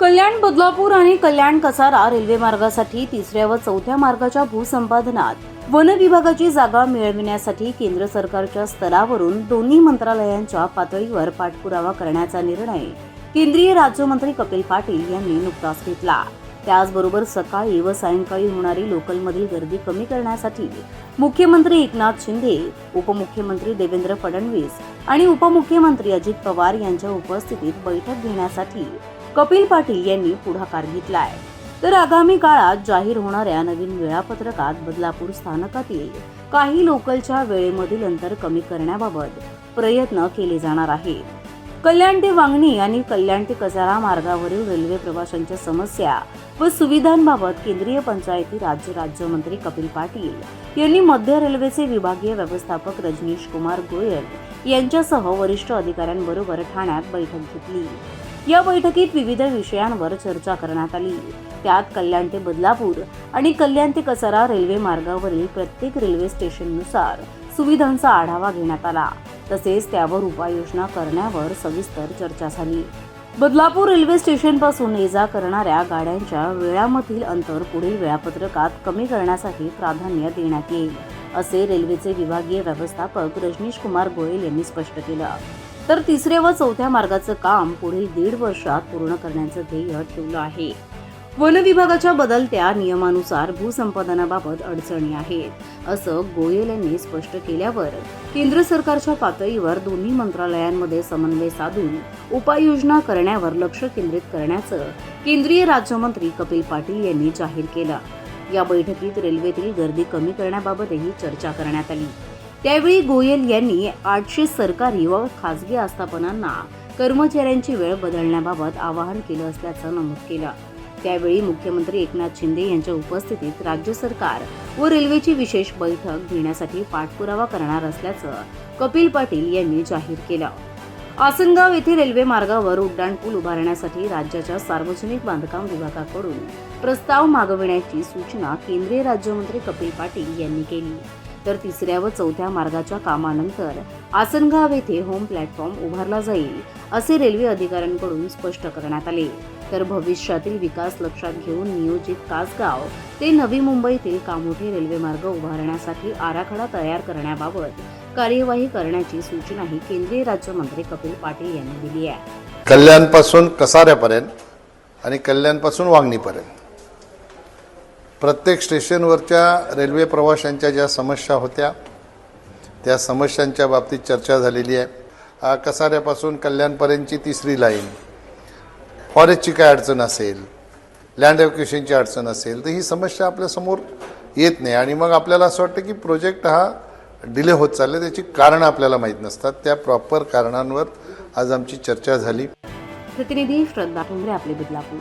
कल्याण बदलापूर आणि कल्याण कसारा रेल्वे मार्गासाठी तिसऱ्या व चौथ्या मार्गाच्या भूसंपादनात वन विभागाची जागा मिळविण्यासाठी केंद्र सरकारच्या स्तरावरून दोन्ही मंत्रालयांच्या पातळीवर पाठपुरावा करण्याचा निर्णय केंद्रीय राज्यमंत्री कपिल पाटील यांनी नुकताच घेतला. त्याचबरोबर सकाळी व सायंकाळी होणारी लोकलमधील गर्दी कमी करण्यासाठी मुख्यमंत्री एकनाथ शिंदे उपमुख्यमंत्री देवेंद्र फडणवीस आणि उपमुख्यमंत्री अजित पवार यांच्या उपस्थितीत बैठक घेण्यासाठी कपिल पाटील यांनी पुढाकार घेतला आहे तर आगामी काळात जाहीर होणाऱ्या नवीन वेळापत्रकात बदलापूर स्थानकातील काही लोकलच्या वेळेमधील अंतर कमी करण्याबाबत प्रयत्न केले जाणार आहेत. कल्याण ते वांगणी आणि कल्याण ते कसारा मार्गावरील रेल्वे प्रवाशांच्या समस्या व सुविधांबाबत केंद्रीय पंचायती राज्य राज्यमंत्री कपिल पाटील यांनी मध्य रेल्वेचे विभागीय व्यवस्थापक रजनीश कुमार गोयल यांच्यासह वरिष्ठ अधिकाऱ्यांबरोबर ठाण्यात बैठक घेतली. या बैठकीत विविध विषयांवर चर्चा करण्यात आली. त्यात कल्याण ते बदलापूर आणि कल्याण ते कसारा रेल्वे मार्गावरील प्रत्येक रेल्वे स्टेशननुसार सुविधांचा आढावा घेण्यात आला. तसेच त्यावर उपाययोजना करण्यावर सविस्तर चर्चा झाली. बदलापूर रेल्वे स्टेशनपासून ये जा करणाऱ्या गाड्यांच्या वेळामधील अंतर पुढील वेळापत्रकात कमी करण्यासाठी प्राधान्य देण्यात येईल असे रेल्वेचे विभागीय व्यवस्थापक रजनीश कुमार गोयल यांनी स्पष्ट केलं. तर तिसऱ्या व चौथ्या मार्गाचं काम पुढील दीड वर्षात पूर्ण करण्याचं ध्येय ठेवलं आहे. वन विभागाच्या बदलत्या नियमानुसार भूसंपादनाबाबत अडचणी आहेत असं गोयल यांनी स्पष्ट केल्यावर केंद्र सरकारच्या पातळीवर दोन्ही मंत्रालयांमध्ये समन्वय साधून उपाययोजना करण्यावर लक्ष केंद्रित करण्याचं केंद्रीय राज्यमंत्री कपिल पाटील यांनी जाहीर केलं. या बैठकीत रेल्वेतील गर्दी कमी करण्याबाबतही चर्चा करण्यात आली. त्यावेळी गोयल यांनी आठशे सरकारी व खासगी आस्थापनांना कर्मचाऱ्यांची वेळ बदलण्याबाबत आवाहन केलं असल्याचं नमूद केलं. त्यावेळी मुख्यमंत्री एकनाथ शिंदे यांच्या उपस्थितीत राज्य सरकार व रेल्वेची विशेष बैठक घेण्यासाठी पाठपुरावा करणार असल्याचं कपिल पाटील यांनी जाहीर केलं. आसनगाव येथे रेल्वे मार्गावर उड्डाणपूल उभारण्यासाठी राज्याच्या सार्वजनिक बांधकाम विभागाकडून प्रस्ताव मागविण्याची सूचना केंद्रीय राज्यमंत्री कपिल पाटील यांनी केली. तर तिसऱ्या व चौथ्या मार्गाच्या कामानंतर आसनगाव येथे होम प्लॅटफॉर्म उभारला जाईल असे रेल्वे अधिकाऱ्यांकडून स्पष्ट करण्यात आले. तर भविष्यातील विकास लक्षात घेऊन नियोजित कासगाव ते नवी मुंबईतील कामोठे रेल्वे मार्ग उभारण्यासाठी आराखडा तयार करण्याबाबत कार्यवाही करण्याची सूचनाही केंद्रीय राज्यमंत्री कपिल पाटील यांनी दिली आहे. कल्याणपासून कसाऱ्यापर्यंत आणि कल्याणपासून वांगणीपर्यंत. प्रत्येक स्टेशनवरच्या रेल्वे प्रवाशांच्या ज्या समस्या होत्या त्या समस्यांच्या बाबतीत चर्चा झालेली आहे. कसाऱ्यापासून कल्याणपर्यंतची तिसरी लाईन. फॉरेस्टची काय अडचण असेल लँड एव्हक्युशनची अडचण असेल तर ही समस्या आपल्यासमोर येत नाही. आणि मग आपल्याला असं वाटतं की प्रोजेक्ट हा डिले होत चालले त्याची कारणं आपल्याला माहीत नसतात. त्या प्रॉपर कारणांवर आज आमची चर्चा झाली. प्रतिनिधी श्रद्धा आपले बदलापूर